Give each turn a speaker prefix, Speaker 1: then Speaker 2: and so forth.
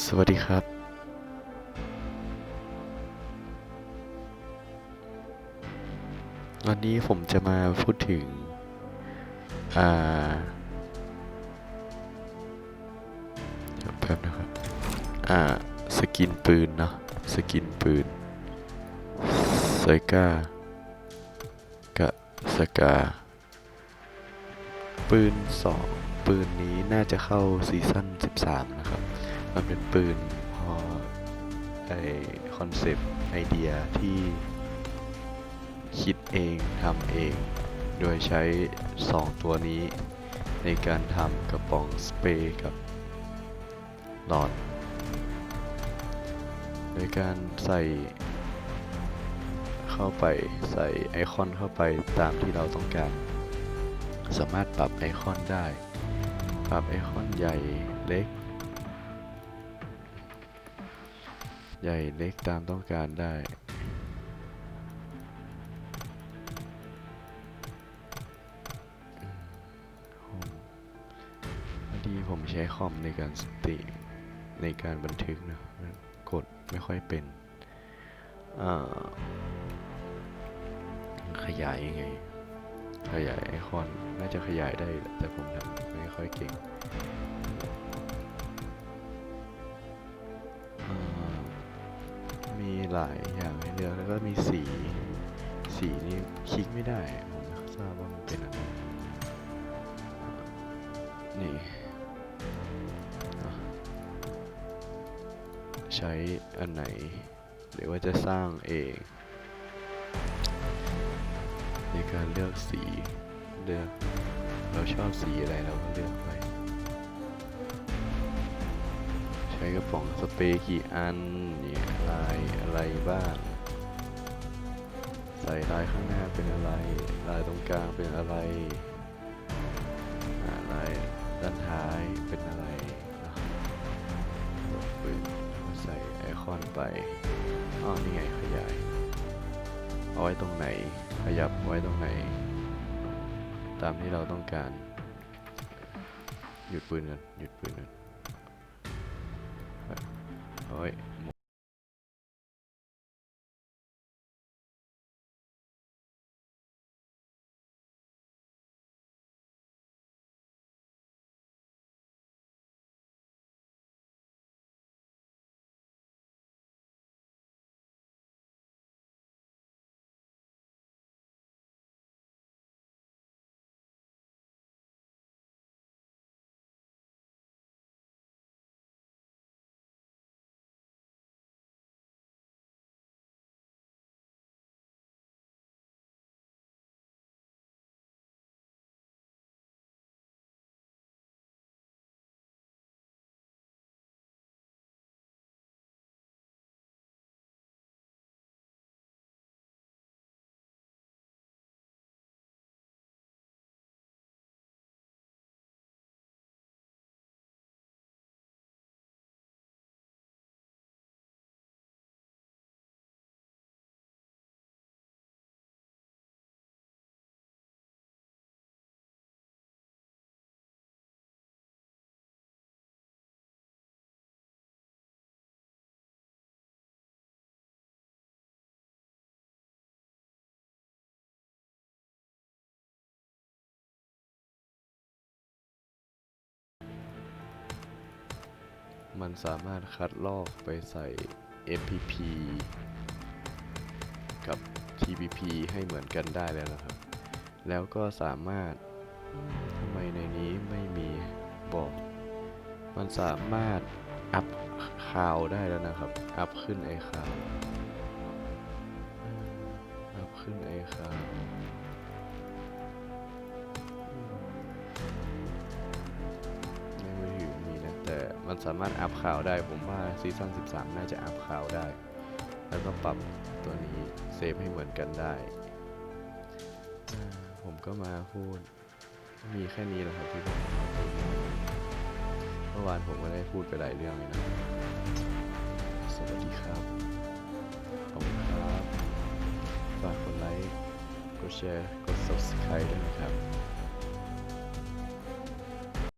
Speaker 1: สวัสดีครับ วันนี้ผมจะมาพูดถึง อ่าแป๊บนะครับ อ่า สกินปืนเนาะ สกินปืนไซก้ากะสกา ปืนสองปืนนี้น่าจะเข้าซีซั่น 13 นะครับ มันเป็นปืนพอไอคอนเซปต์ไอเดียที่คิดเองทำเอง โดยใช้ 2 ตัวนี้ ในการทำกระป๋องสเปรย์กับหลอด โดยการใส่เข้าไปใส่ไอคอนเข้าไปตามที่เราต้องการ สามารถปรับไอคอนได้ ปรับไอคอนใหญ่เล็ก ใหญ่เล็กตามต้องการได้ผมพอดีผมใช้คอมในการสตรีมในการบันทึกนะกดไม่ค่อยเป็นขยายยังไง ขยายไอคอน น่าจะขยายได้แต่ผมทำไม่ค่อยเก่ง หลายอย่างให้เลือกแล้วก็มีสี สีนี่คลิกไม่ได้ผมไม่ทราบว่ามันเป็นอะไรนี่ใช้อันไหน หรือว่าจะสร้างเอง ในการเลือกสีเลือกเราชอบสีอะไรเราก็เลือกไป ช้กระป๋องสเปรย์กี่อันเนี่ยลายอะไรบ้าง ใส่ลายข้างหน้าเป็นอะไร ลายตรงกลางเป็นอะไรอ่าลายด้านท้ายเป็นอะไรนะกดปืนแล้วใส่ไอคอนไปอ๋อนี่ไงขยายเอาไว้ตรงไหน ขยับไว้ตรงไหน ตามที่เราต้องการ หยุดปืนกันหยุดปืนกัน เมันสามารถคัดลอกไปใส่ MPP กับ TPP ให้เหมือนกันได้แล้วนะครับ แล้วก็สามารถทำไมในนี้ไม่มีบอก มันสามารถอัพคาวได้แล้วนะครับ อัพขึ้นไอคาวอัพขึ้นไอคาว มันสามารถอัพข่าวได้ ผมว่าซีซั่น13 น่าจะอัพข่าวได้ แล้วก็ปรับตัวนี้เซฟให้เหมือนกันได้ ผมก็มาพูด มีแค่นี้แหละครับที่ผมมาพูดเมื่อวานผมก็ได้พูดไปหลายเรื่องเลยนะ สวัสดีครับขอบคุณครับ ฝากกดไลค์ กดแชร์ กด subscribe ด้วยนะครับ